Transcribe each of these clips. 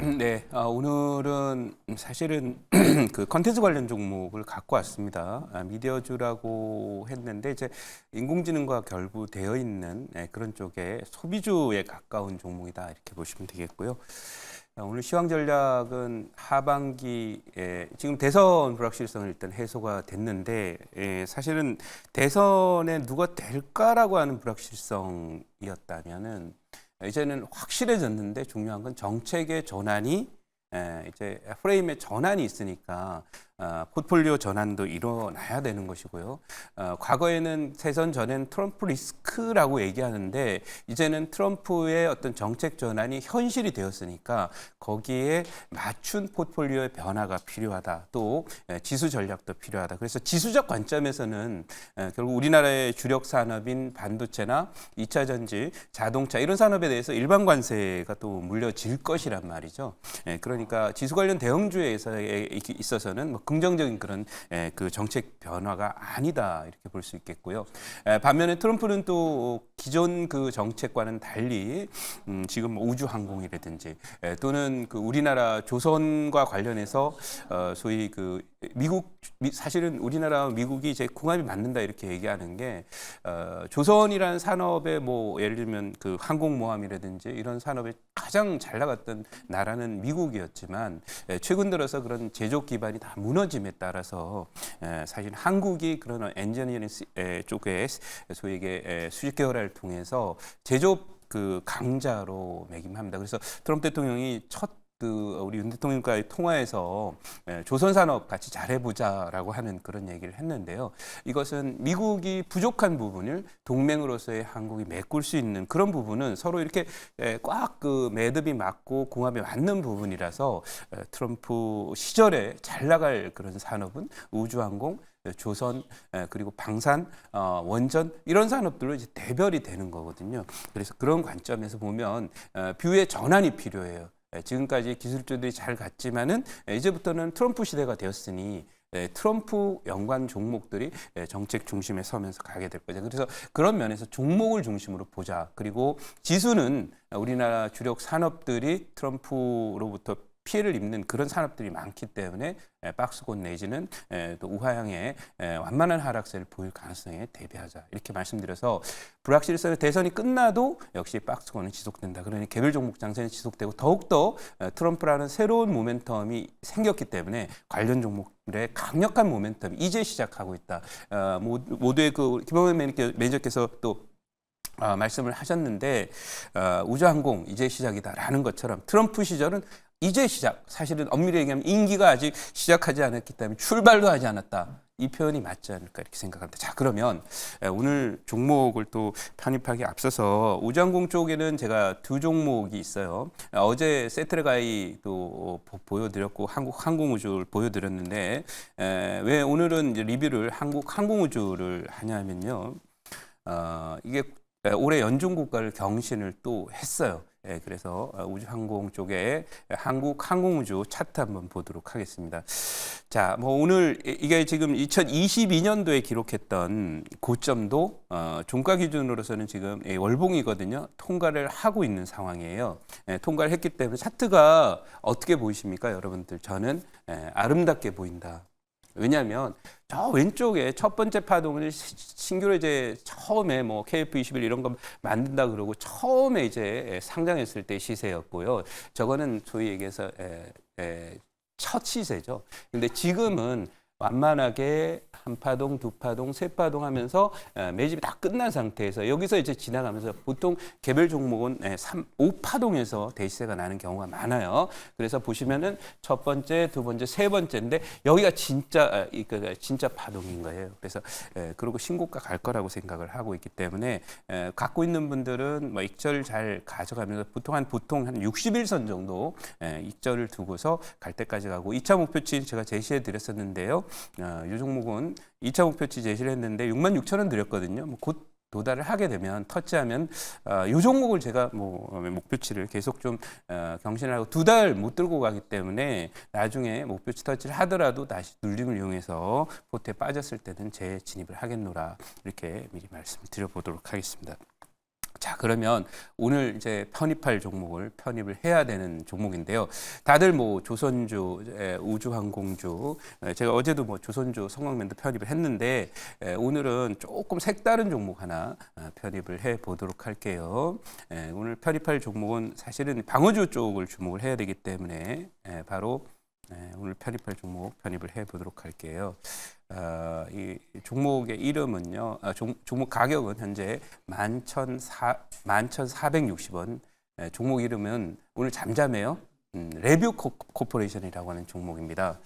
네, 아, 오늘은 사실은 그 컨텐츠 관련 종목을 갖고 왔습니다. 아, 미디어주라고 했는데 이제 인공지능과 결부되어 있는 네, 그런 쪽에 소비주에 가까운 종목이다 이렇게 보시면 되겠고요. 아, 오늘 시황 전략은 하반기에 지금 대선 불확실성은 일단 해소가 됐는데 예, 사실은 대선에 누가 될까라고 하는 불확실성이었다면은 이제는 확실해졌는데 중요한 건 정책의 전환이 에, 이제 프레임의 전환이 있으니까 어, 포트폴리오 전환도 일어나야 되는 것이고요. 어, 과거에는 대선 전엔 트럼프 리스크라고 얘기하는데 이제는 트럼프의 어떤 정책 전환이 현실이 되었으니까 거기에 맞춘 포트폴리오의 변화가 필요하다. 또 에, 지수 전략도 필요하다. 그래서 지수적 관점에서는 에, 결국 우리나라의 주력 산업인 반도체나 2차 전지, 자동차 이런 산업에 대해서 일반 관세가 또 물려질 것이란 말이죠. 예, 그러니까 지수 관련 대형주에 있어서는 뭐 긍정적인 그런 에, 그 정책 변화가 아니다 이렇게 볼 수 있겠고요. 에, 반면에 트럼프는 또 기존 그 정책과는 달리 음, 지금 우주 항공이라든지 에, 또는 그 우리나라 조선과 관련해서 어, 소위 그 미국 미, 사실은 우리나라와 미국이 이제 궁합이 맞는다 이렇게 얘기하는 게 어, 조선이라는 산업에 뭐 예를 들면 그 항공모함이라든지 이런 산업에 가장 잘 나갔던 나라는 미국이었지만 에, 최근 들어서 그런 제조 기반이 다 무너짐에 따라서 에, 사실 한국이 그런 엔지니어링 쪽에 소위 이게 에, 수직 계열화를 통해서 제조업 그 강자로 매김합니다. 그래서 트럼프 대통령이 첫 그 우리 윤 대통령과의 통화에서 예, 조선 산업 같이 잘해보자라고 하는 그런 얘기를 했는데요. 이것은 미국이 부족한 부분을 동맹으로서의 한국이 메꿀 수 있는 그런 부분은 서로 이렇게 꽉 그 매듭이 맞고 궁합이 맞는 부분이라서 에, 트럼프 시절에 잘 나갈 그런 산업은 우주항공, 에, 조선 에, 그리고 방산, 어, 원전 이런 산업들로 이제 대별이 되는 거거든요. 그래서 그런 관점에서 보면 어, 뷰의 전환이 필요해요. 에, 지금까지 기술주들이 잘 갔지만은 에, 이제부터는 트럼프 시대가 되었으니 에, 트럼프 연관 종목들이 에, 정책 중심에 서면서 가게 될 거죠. 그래서 그런 면에서 종목을 중심으로 보자. 그리고 지수는 우리나라 주력 산업들이 트럼프로부터 피해를 입는 그런 산업들이 많기 때문에 에, 박스권 내지는 에, 또 우하향의 에, 완만한 하락세를 보일 가능성에 대비하자 이렇게 말씀드려서 불확실성의 대선이 끝나도 역시 박스권은 지속된다. 그러니 개별 종목 장세는 지속되고 더욱더 에, 트럼프라는 새로운 모멘텀이 생겼기 때문에 관련 종목들의 강력한 모멘텀이 이제 시작하고 있다. 어, 모두- 모두의 그 김범현 매니저- 매니저께서 또 어, 말씀을 하셨는데 어, 우주항공 이제 시작이다라는 것처럼 트럼프 시절은 이제 시작. 사실은 엄밀히 얘기하면 임기가 아직 시작하지 않았기 때문에 출발도 하지 않았다. 이 표현이 맞지 않을까 이렇게 생각합니다. 자 그러면 에, 오늘 종목을 또 편입하기 앞서서 우주항공 쪽에는 제가 두 종목이 있어요. 어, 어제 세트레가이도 보- 보여드렸고 한국 항공우주를 보여드렸는데 에, 왜 오늘은 리뷰를 한국 항공우주를 하냐면요. 어, 이게 에, 올해 연중 국가를 경신을 또 했어요. 예, 그래서 어, 우주항공 쪽에 한국 항공우주 차트 한번 보도록 하겠습니다. 자, 뭐 오늘 이- 이게 지금 2022년도에 기록했던 고점도 어, 종가 기준으로서는 지금 예, 월봉이거든요. 통과를 하고 있는 상황이에요. 예, 통과를 했기 때문에 차트가 어떻게 보이십니까, 여러분들? 저는 예, 아름답게 보인다. 왜냐하면 저 왼쪽에 첫 번째 파동을 시- 신규로 이제 처음에 뭐 KF21 이런 거 만든다 그러고 처음에 이제 상장했을 때 시세였고요. 저거는 소위 얘기해서 에, 에, 첫 시세죠. 근데 지금은 완만하게 한 파동, 두 파동, 세 파동 하면서 에, 매집이 다 끝난 상태에서 여기서 이제 지나가면서 보통 개별 종목은 에, 3, 5파동에서 대시세가 나는 경우가 많아요. 그래서 보시면은 첫 번째, 두 번째, 세 번째인데 여기가 진짜 아, 이, 그, 진짜 파동인 거예요. 그래서 에, 그리고 신고가 갈 거라고 생각을 하고 있기 때문에 에, 갖고 있는 분들은 뭐 익절 잘 가져가면서 보통 한 보통 한 60일선 정도 에, 익절을 두고서 갈 때까지 가고 2차 목표치 제가 제시해 드렸었는데요. 어, 이 종목은 2차 목표치 제시를 했는데 6만 6천 원 드렸거든요. 뭐 곧 도달을 하게 되면 터치하면 어, 이 종목을 제가 뭐 어, 목표치를 계속 좀 어, 경신을 하고 두 달 못 들고 가기 때문에 나중에 목표치 터치를 하더라도 다시 눌림을 이용해서 포트에 빠졌을 때는 재진입을 하겠노라 이렇게 미리 말씀드려 보도록 하겠습니다. 자, 그러면 오늘 이제 편입할 종목을 편입을 해야 되는 종목인데요. 다들 뭐 조선주, 에, 우주항공주, 에, 제가 어제도 뭐 조선주 성광면도 편입을 했는데 에, 오늘은 조금 색다른 종목 하나 아, 편입을 해 보도록 할게요. 에, 오늘 편입할 종목은 사실은 방어주 쪽을 주목을 해야 되기 때문에 에, 바로 에, 오늘 편입할 종목 편입을 해 보도록 할게요. 어, 이 종목의 이름은요, 아, 종, 종목 가격은 현재 11,400 11,460원. 예, 종목 이름은 오늘 잠잠해요. 음, 레뷰 코, 코퍼레이션이라고 하는 종목입니다.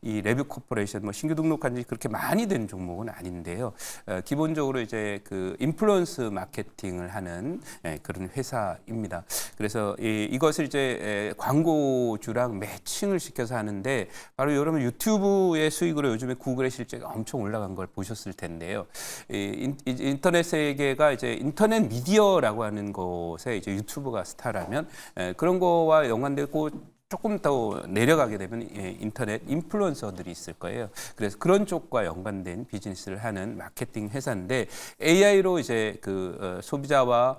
이 레뷰 코퍼레이션 뭐 신규 등록한 지 그렇게 많이 된 종목은 아닌데요. 어, 기본적으로 이제 그 인플루언스 마케팅을 하는 예, 그런 회사입니다. 그래서 이, 이것을 이제 에, 광고주랑 매칭을 시켜서 하는데 바로 여러분 유튜브의 수익으로 요즘에 구글의 실적이 엄청 올라간 걸 보셨을 텐데요. 이, 인터넷 세계가 이제 인터넷 미디어라고 하는 곳에 이제 유튜브가 스타라면 에, 그런 거와 연관되고 조금 더 내려가게 되면 예, 인터넷 인플루언서들이 있을 거예요. 그래서 그런 쪽과 연관된 비즈니스를 하는 마케팅 회사인데 AI로 이제 그 어, 소비자와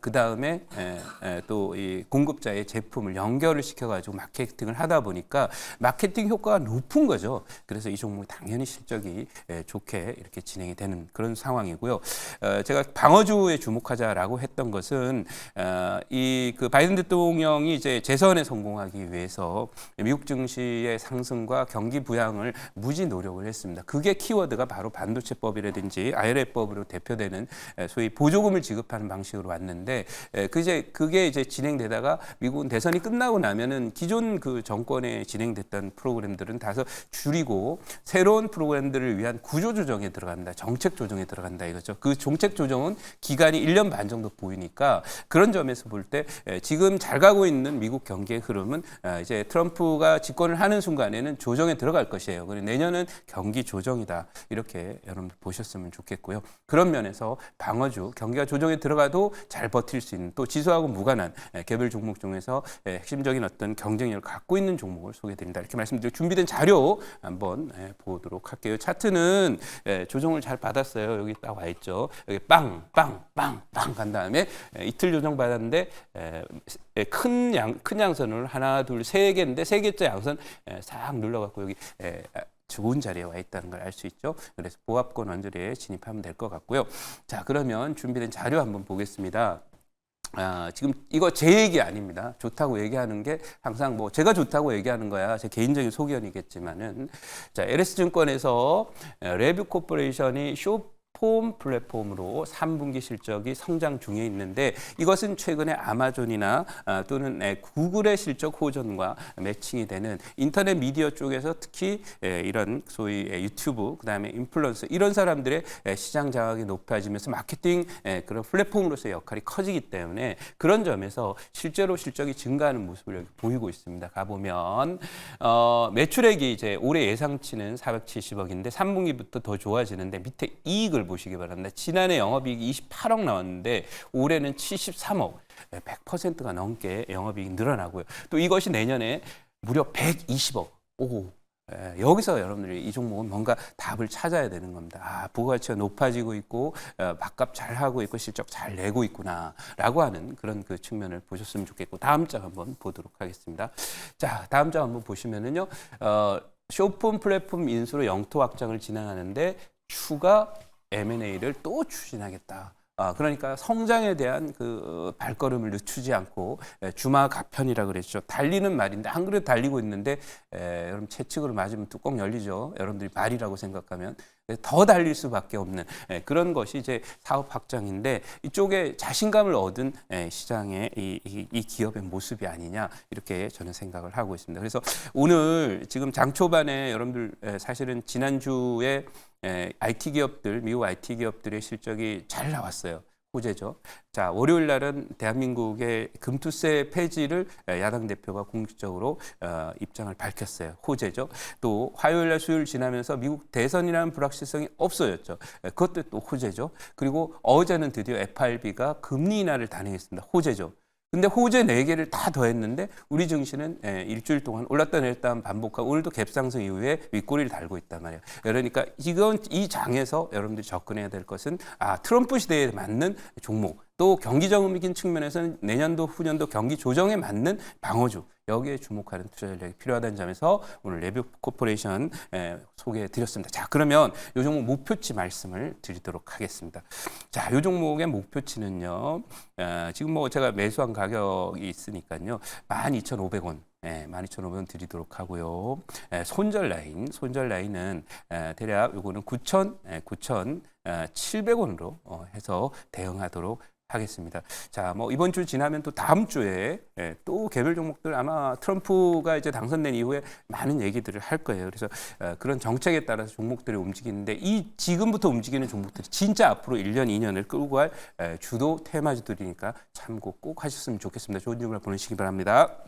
그 다음에 또 이 공급자의 제품을 연결을 시켜가지고 마케팅을 하다 보니까 마케팅 효과가 높은 거죠. 그래서 이 종목이 당연히 실적이 에, 좋게 이렇게 진행이 되는 그런 상황이고요. 어, 제가 방어주에 주목하자라고 했던 것은 어, 이그 바이든 대통령이 이제 재선에 성공하기 위해서 미국 증시의 상승과 경기 부양을 무지 노력을 했습니다. 그게 키워드가 바로 반도체법이라든지 IRA법으로 대표되는 에, 소위 보조금을 지급하는 방식으로 왔는데 에, 그 이제 그게 이제 진행되다가 미국은 대선이 끝나고 나면은 기존 그 정권에 진행됐던 프로그램들은 다소 줄이고 새로운 프로그램들을 위한 구조 조정에 들어간다. 정책 조정에 들어간다 이거죠. 그 정책 조정은 기간이 1년 반 정도 보이니까 그런 점에서 볼 때 지금 잘 가고 있는 미국 경기의 흐름은 아, 이제 트럼프가 집권을 하는 순간에는 조정에 들어갈 것이에요. 그리고 내년은 경기 조정이다. 이렇게 여러분 보셨으면 좋겠고요. 그런 면에서 방어주 경기가 조정에 들어가도 잘 버틸 수 있는 또 지수하고 무관한 예, 개별 종목 중에서 예, 핵심적인 어떤 경쟁력을 갖고 있는 종목을 소개드립니다. 이렇게 말씀드리고 준비된 자료 한번 예, 보도록 할게요. 차트는 예, 조정을 잘 받았어요. 여기 딱 와 있죠. 여기 빵, 빵, 빵, 빵 간 다음에 예, 이틀 조정 받았는데 큰 양, 큰 양선을 하나, 둘, 세 개인데 세 개째 양선 에, 싹 눌러갖고 여기 에, 아, 좋은 자리에 와 있다는 걸 알 수 있죠. 그래서 보합권 언저리에 진입하면 될 것 같고요. 자, 그러면 준비된 자료 한번 보겠습니다. 아, 지금 이거 제 얘기 아닙니다. 좋다고 얘기하는 게 항상 뭐 제가 좋다고 얘기하는 거야. 제 개인적인 소견이겠지만은 자, LS증권에서 레뷰 코퍼레이션이 쇼 폼 플랫폼으로 3분기 실적이 성장 중에 있는데 이것은 최근에 아마존이나 아, 또는 에, 구글의 실적 호전과 매칭이 되는 인터넷 미디어 쪽에서 특히 에, 이런 소위 에, 유튜브 그다음에 인플루언서 이런 사람들의 에, 시장 장악이 높아지면서 마케팅 에, 그런 플랫폼으로서의 역할이 커지기 때문에 그런 점에서 실제로 실적이 증가하는 모습을 여기 보이고 있습니다. 가보면 어, 매출액이 이제 올해 예상치는 470억인데 3분기부터 더 좋아지는데 밑에 이익을 보시기 바랍니다. 지난해 영업이익이 28억 나왔는데 올해는 73억, 100%가 넘게 영업이익이 늘어나고요. 또 이것이 내년에 무려 120억. 오. 예, 여기서 여러분들이 이 종목은 뭔가 답을 찾아야 되는 겁니다. 아, 부가가치가 높아지고 있고 어, 밥값 잘 하고 있고 실적 잘 내고 있구나라고 하는 그런 그 측면을 보셨으면 좋겠고 다음 장 한번 보도록 하겠습니다. 자, 다음 장 한번 보시면은요. 어, 쇼폰 플랫폼 인수로 영토 확장을 진행하는데 추가 M&A를 또 추진하겠다. 아, 그러니까 성장에 대한 그 발걸음을 늦추지 않고 에, 주마 가편이라 그랬죠. 달리는 말인데 한 그릇 달리고 있는데 에, 여러분 채찍으로 맞으면 뚜껑 열리죠. 여러분들이 말이라고 생각하면 더 달릴 수밖에 없는 에, 그런 것이 이제 사업 확장인데 이쪽에 자신감을 얻은 에, 시장의 이, 이, 이 기업의 모습이 아니냐 이렇게 저는 생각을 하고 있습니다. 그래서 오늘 지금 장 초반에 여러분들 에, 사실은 지난주에 에, IT 기업들, 미국 IT 기업들의 실적이 잘 나왔어요. 호재죠. 자, 월요일 날은 대한민국의 금투세 폐지를 에, 야당 대표가 공식적으로 어, 입장을 밝혔어요. 호재죠. 또 화요일 날 수요일 지나면서 미국 대선이라는 불확실성이 없어졌죠. 에, 그것도 또 호재죠. 그리고 어제는 드디어 FRB가 금리 인하를 단행했습니다. 호재죠. 근데 호재 네개를 다 더했는데 우리 증시는 예, 일주일 동안 올랐다 내렸다 반복하고 오늘도 갭상승 이후에 윗꼬리를 달고 있단 말이에요. 그러니까 이건 이 장에서 여러분들이 접근해야 될 것은 아 트럼프 시대에 맞는 종목 또 경기적인 측면에서는 내년도 후년도 경기 조정에 맞는 방어주 여기에 주목하는 투자 전략이 필요하다는 점에서 오늘 레뷰 코퍼레이션 에, 소개해 드렸습니다. 자 그러면 요 종목 목표치 말씀을 드리도록 하겠습니다. 자, 요 종목의 목표치는요. 어, 지금 뭐 제가 매수한 가격이 있으니까요. 12,500원. 예, 12,500원 드리도록 하고요. 예, 손절 라인, 손절 라인은 에, 대략 요거는 9,000, 예, 9,700원으로 어, 해서 대응하도록 하겠습니다. 자, 뭐 이번 주 지나면 또 다음 주에 예, 또 개별 종목들 아마 트럼프가 이제 당선된 이후에 많은 얘기들을 할 거예요. 그래서 어, 그런 정책에 따라서 종목들이 움직이는데 이 지금부터 움직이는 종목들이 진짜 앞으로 1년, 2년을 끌고 갈 에, 주도 테마주들이니까 참고 꼭 하셨으면 좋겠습니다. 좋은 주말 보내시기 바랍니다.